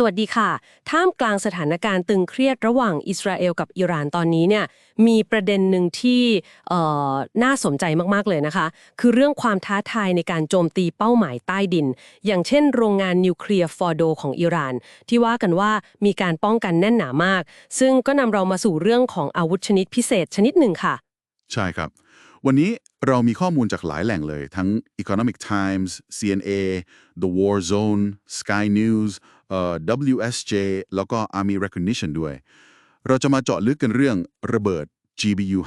สวัสดีค่ะ ท่ามกลางสถานการณ์ตึงเครียดระหว่างอิสราเอลกับอิหร่านตอนนี้เนี่ยมีประเด็นหนึ่งที่เอ่อน่าสนใจมากๆเลยนะคะ คือเรื่องความท้าทายในการโจมตีเป้าหมายใต้ดิน อย่างเช่นโรงงานนิวเคลียร์ฟอร์โดของอิหร่าน ที่ว่ากันว่ามีการป้องกันแน่นหนามาก ซึ่งก็นำเรามาสู่เรื่องของอาวุธชนิดพิเศษชนิดหนึ่งค่ะ ใช่ครับ วันนี้เรามีข้อมูลจากหลายแหล่งเลย ทั้ง Economic Times CNA The War Zone Sky News WSJ แล้วก็ Army Recognition ด้วย เราจะมาเจาะลึกกันเรื่องระเบิด GBU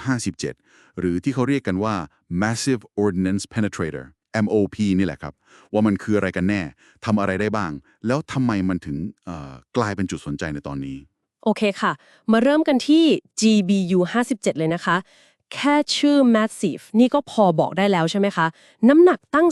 57 หรือที่เขาเรียกกันว่า Massive Ordnance Penetrator MOP นี่แหละครับ ว่ามันคืออะไรกันแน่ทำอะไรได้บ้าง แล้วทำไมมันถึงกลายเป็นจุดสนใจในตอนนี้ โอเคค่ะ มาเริ่มกันที่ GBU 57 เลยนะคะ แค่ชื่อ massive นี่ก็พอบอกได้แล้วใช่ไหมคะ น้ำหนักตั้ง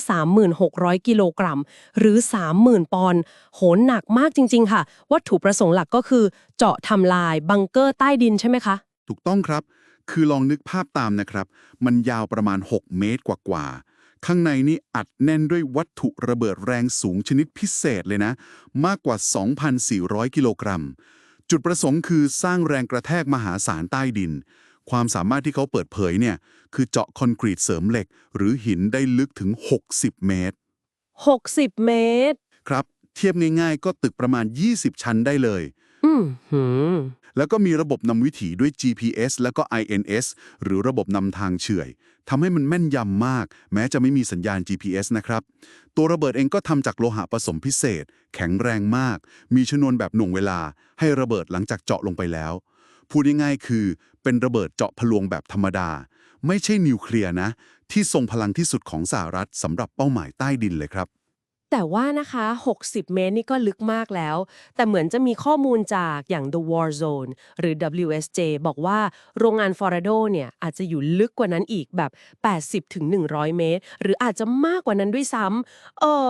3,600 กิโลกรัม หรือ 30,000 ปอนด์โหนหนักมากจริง ๆ ค่ะ วัตถุประสงค์หลักก็คือ เจาะทำลายบังเกอร์ใต้ดินใช่ไหมคะ ถูกต้องครับ คือลองนึกภาพตามนะครับ มันยาวประมาณ 6 เมตรกว่าๆ ข้างในนี่อัดแน่นด้วยวัตถุระเบิดแรงสูงชนิดพิเศษเลยนะ มากกว่า 2,400 กิโลกรัม จุดประสงค์คือสร้างแรงกระแทกมหาศาลใต้ดิน ความสามารถที่เขาเปิดเผยเนี่ยคือเจาะคอนกรีตเสริมเหล็ก หรือหินได้ลึกถึง 60 เมตร 60 เมตร ครับ เทียบง่ายๆ ก็ตึกประมาณ 20 ชั้นได้เลยอืมหืมแล้วก็มีระบบนำวิถีด้วย GPS แล้วก็ INS หรือระบบนำทางเฉื่อยทำให้มันแม่นยำมาก แม้จะไม่มีสัญญาณ GPS นะครับ ตัวระเบิดเองก็ทำจากโลหะผสมพิเศษ แข็งแรงมาก มีชนวนแบบหน่วงเวลา ให้ระเบิดหลังจากเจาะลงไปแล้ว พูดง่ายๆคือ เป็นระเบิดเจาะพลวงแบบธรรมดา ไม่ใช่นิวเคลียร์นะ ที่ทรงพลังที่สุดของสหรัฐสำหรับเป้าหมายใต้ดินเลยครับ แต่ว่านะคะ 60 เมตรนี่ก็ลึกมากแล้ว แต่เหมือนจะมีข้อมูลจากอย่าง The War Zone หรือ WSJ บอกว่าโรงงานฟอร์โดเนี่ยอาจจะอยู่ลึกกว่านั้นอีกแบบ 80ถึง100 เมตร หรืออาจจะมากกว่านั้นด้วยซ้ำเออ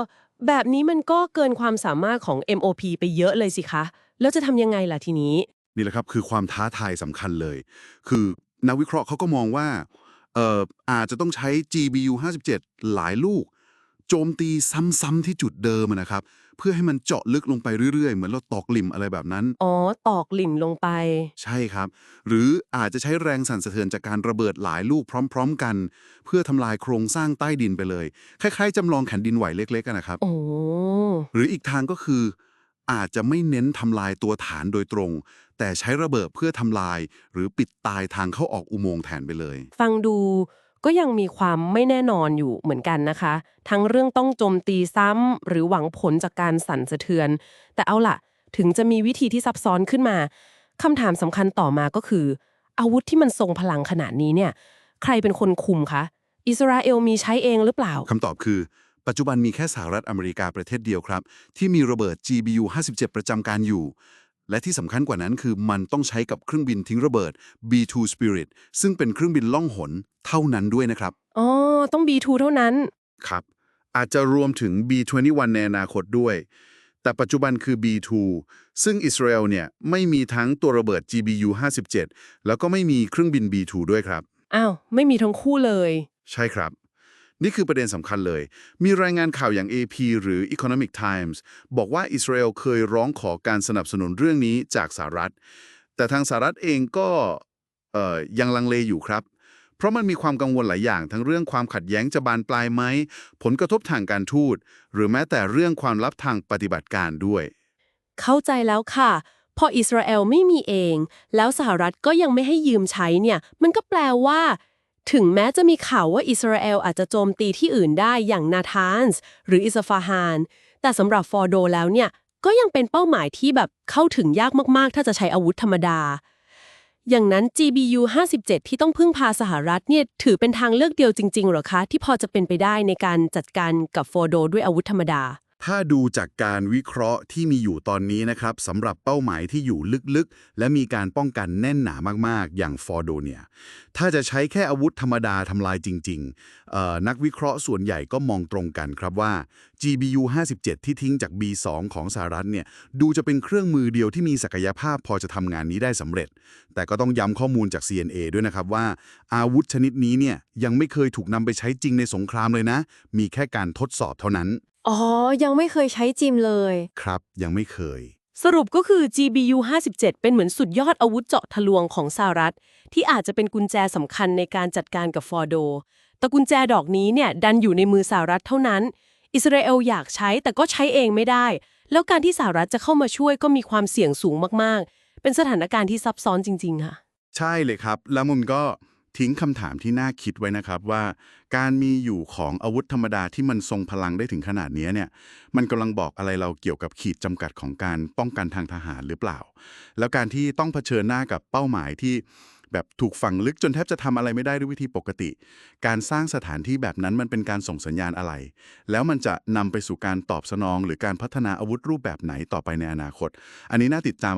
แบบนี้มันก็เกินความสามารถของ MOP ไปเยอะเลยสิคะ แล้วจะทำยังไงล่ะทีนี้ นี่แหละครับคือความท้าทายสำคัญเลย คือนักวิเคราะห์เขาก็มองว่าเอ่ออาจจะต้องใช้ GBU 57 หลายลูก โจมตีซ้ำๆที่จุดเดิมอะนะครับ เพื่อให้มันเจาะลึกลงไปเรื่อยๆ เหมือนเราตอกหลิ่มอะไรแบบนั้น อ๋อ ตอกหลิ่มลงไป ใช่ครับ หรืออาจจะใช้แรงสั่นสะเทือนจากการระเบิดหลายลูกพร้อม ๆ กัน เพื่อทำลายโครงสร้างใต้ดินไปเลย คล้ายๆจำลองแผ่นดินไหวเล็กๆกันนะครับ โอ้ หรืออีกทางก็คือ อาจจะไม่เน้นทำลายตัวฐานโดยตรง แต่ใช้ระเบิดเพื่อทำลาย หรือปิดตายทางเข้าออกอุโมงค์แทนไปเลย ฟังดูก็ยังมีความไม่แน่นอนอยู่เหมือนกันนะคะ ทั้งเรื่องต้องโจมตีซ้ำหรือหวังผลจากการสั่นสะเทือน แต่เอาล่ะ ถึงจะมีวิธีที่ซับซ้อนขึ้นมาคำถามสำคัญต่อมาก็คือ อาวุธที่มันทรงพลังขนาดนี้เนี่ย ใครเป็นคนคุมคะ อิสราเอลมีใช้เองหรือเปล่าคำตอบคือ ปัจจุบันมีแค่สหรัฐอเมริกาประเทศเดียวครับ ที่มีระเบิด GBU 57 ประจำการอยู่ และที่สำคัญกว่านั้นคือมันต้องใช้กับเครื่องบินทิ้งระเบิด B2 Spirit ซึ่งเป็นเครื่องบินล่องหนเท่านั้นด้วยนะครับ อ๋อ ต้อง B2 เท่านั้น ครับ อาจจะรวมถึง B21 ในอนาคตด้วย แต่ปัจจุบันคือ B2 ซึ่งอิสราเอลเนี่ยไม่มีทั้งตัวระเบิด GBU 57แล้วก็ไม่มีเครื่องบิน B2 ด้วยครับ อ้าว ไม่มีทั้งคู่เลย ใช่ครับ นี่คือประเด็นสำคัญเลย มีรายงานข่าวอย่าง AP หรือ Economic Times บอกว่าอิสราเอลเคยร้องขอการสนับสนุนเรื่องนี้จากสหรัฐ แต่ทางสหรัฐเองก็ยังลังเลอยู่ครับ เพราะมันมีความกังวลหลายอย่าง ทั้งเรื่องความขัดแย้งจะบานปลายไหม ผลกระทบทางการทูต หรือแม้แต่เรื่องความลับทางปฏิบัติการด้วย เข้าใจแล้วค่ะพออิสราเอลไม่มีเอง แล้วสหรัฐก็ยังไม่ให้ยืมใช้เนี่ย มันก็แปลว่า ถึงแม้จะมีข่าวว่าอิสราเอลอาจจะโจมตีที่อื่นได้อย่างนาธานส์หรืออิสฟาฮาน แต่สำหรับฟอร์โดแล้วเนี่ยก็ยังเป็นเป้าหมายที่แบบเข้าถึงยากมากๆ ถ้าจะใช้อาวุธธรรมดา อย่างนั้น GBU 57 ที่ต้องพึ่งพาสหรัฐเนี่ยถือเป็นทางเลือกเดียวจริงๆหรอคะ ที่พอจะเป็นไปได้ในการจัดการกับฟอร์โดด้วยอาวุธธรรมดา ถ้าดูจากการวิเคราะห์ที่มีอยู่ตอนนี้นะครับสำหรับเป้าหมายที่อยู่ลึกๆ และมีการป้องกันแน่นหนามากๆ อย่างฟอร์โดเนี่ยถ้าจะใช้แค่อาวุธธรรมดาทำลายจริงๆ นักวิเคราะห์ส่วนใหญ่ก็มองตรงกันครับว่า GBU 57 ที่ทิ้งจาก B2 ของสหรัฐเนี่ยดูจะเป็นเครื่องมือเดียวที่มีศักยภาพพอจะทำงานนี้ได้สำเร็จ แต่ก็ต้องย้ำข้อมูลจาก CNA ด้วยนะครับว่า อาวุธชนิดนี้เนี่ยยังไม่เคยถูกนำไปใช้จริงในสงครามเลยนะ มีแค่การทดสอบเท่านั้น อ๋อ ยังไม่เคยใช้จิมเลย ครับ ยังไม่เคย สรุปก็คือ GBU 57 เป็นเหมือนสุดยอดอาวุธเจาะทะลวงของสหรัฐ ที่อาจจะเป็นกุญแจสำคัญในการจัดการกับฟอร์โด แต่กุญแจดอกนี้เนี่ยดันอยู่ในมือสหรัฐเท่านั้น อิสราเอลอยากใช้แต่ก็ใช้เองไม่ได้ แล้วการที่สหรัฐจะเข้ามาช่วยก็มีความเสี่ยงสูงมากๆ เป็นสถานการณ์ที่ซับซ้อนจริงๆค่ะ ใช่เลยครับ แล้วมุมก็ ทิ้งคำถามที่น่าคิดไว้นะครับว่า การมีอยู่ของอาวุธธรรมดาที่มันทรงพลังได้ถึงขนาดนี้เนี่ยมันกำลังบอกอะไรเราเกี่ยวกับขีดจำกัดของการป้องกันทางทหารหรือเปล่า แล้วการที่ต้องเผชิญหน้ากับเป้าหมายที่แบบถูกฝังลึกจนแทบจะทำอะไรไม่ได้ด้วยวิธีปกติ การสร้างสถานที่แบบนั้นมันเป็นการส่งสัญญาณอะไร แล้วมันจะนำไปสู่การตอบสนอง หรือการพัฒนาอาวุธรูปแบบไหนต่อไปในอนาคต อันนี้น่าติดตาม